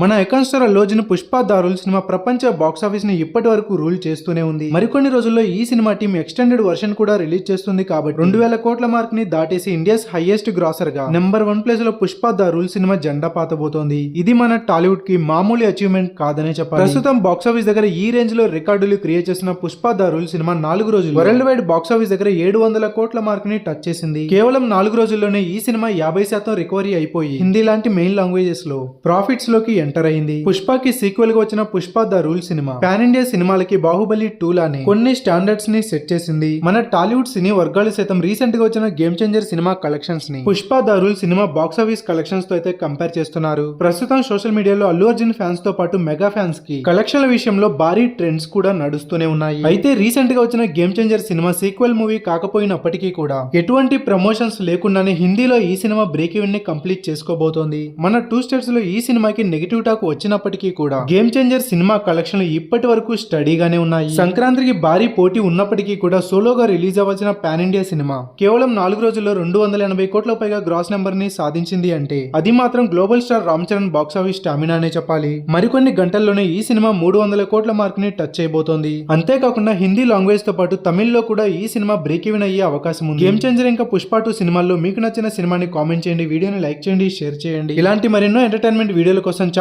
మన icon star Allu Pushpa the rule cinema ప్రపంచ box ఆఫీస్ని ఇప్పటి వరకు రూల్ చేస్తూనే ఉంది. మరికొన్ని రోజుల్లో ఈ సినిమా టీం ఎక్స్టెండెడ్ వర్షన్ కూడా రిలీజ్ చేస్తుంది కాబట్టి రెండు వేల కోట్ల మార్క్ని దాటేసి ఇండియాస్ హైయెస్ట్ గ్రాసర్గా నెంబర్ వన్ ప్లేస్లో పుష్ప దారుల్ సినిమా జెండా పాతబోతోంది. ఇది మన టాలీవుడ్కి మామూలు అచీవ్మెంట్ కాదనే చెప్పాలి. ప్రస్తుతం బాక్స్ ఆఫీస్ దగ్గర ఈ రేంజ్లో రికార్డులు క్రియేట్ చేసిన పుష్ప దారుల్ సినిమా నాలుగు రోజులు వరల్డ్ వైడ్ బాక్స్ ఆఫీస్ దగ్గర ఏడు వందల కోట్ల మార్క్ని టచ్ చేసింది. కేవలం నాలుగు రోజుల్లోనే ఈ సినిమా యాభై శాతం రికవరీ అయిపోయి హిందీ లాంటి మెయిన్ లాంగ్వేజెస్లో ప్రాఫిట్స్లోకి ఎంటర్ అయింది. పుష్పకి సీక్వెల్గా వచ్చిన Pushpa the rule cinema. Pan India సినిమాలకి బాహుబలి టూ లానే కొన్ని స్టాండర్డ్స్ని సెట్ చేసింది. మన టాలీవుడ్ సినీ వర్గాలు సైతం రీసెంట్గా వచ్చిన గేమ్ చేంజర్ సినిమా కలెక్షన్స్ని. Pushpa the rule cinema box office కలెక్షన్స్తో అయితే కంపేర్ చేస్తున్నారు. ప్రస్తుతం సోషల్ మీడియాలో అల్లు అర్జున్ ఫ్యాన్స్తో పాటు మెగా ఫ్యాన్స్కి కలెక్షన్ల విషయంలో భారీ ట్రెండ్స్ కూడా నడుస్తూనే ఉన్నాయి. అయితే రీసెంట్గా వచ్చిన game changer cinema sequel movie కాకపోయినప్పటికీ కూడా ఎటువంటి ప్రమోషన్స్ లేకుండానే హిందీలో ఈ సినిమా బ్రేక్ ఈవెన్ని కంప్లీట్ చేసుకోబోతోంది. మన టూ స్టేట్స్లో ఈ సినిమాకి నెగిటివ్ టాక్ వచ్చినప్పటికీ కూడా గేమ్ చేంజర్ సినిమా కలెక్షన్లు ఇప్పటి వరకు స్టడీగానే ఉన్నాయి. సంక్రాంతికి భారీ పోటీ ఉన్నప్పటికీ కూడా సోలోగా రిలీజ్ అవ్వాల్సిన పాన్ ఇండియా సినిమా కేవలం నాలుగు రోజుల్లో రెండు వందల ఎనభై కోట్ల పైగా గ్రాస్ నెంబర్ని సాధించింది అంటే అది మాత్రం global star Ram Charan box office stamina అనే చెప్పాలి. మరికొన్ని గంటల్లోనే ఈ సినిమా మూడు వందల కోట్ల మార్క్ని టచ్ చేయబోతోంది. అంతేకాకుండా హిందీ లాంగ్వేజ్తో పాటు తమిళ్ళో కూడా ఈ సినిమా బ్రేక్ ఈవెన్ అయ్యే అవకాశం ఉంది. గేమ్ చేంజర్ ఇంకా పుష్ప టూ సినిమాల్లో మీకు నచ్చిన సినిమాని కామెంట్ చేయండి వీడియోని లైక్ చేయండి షేర్ చేయండి. ఇలాంటి మరెన్నో ఎంటర్టైన్మెంట్ వీడియోల కోసం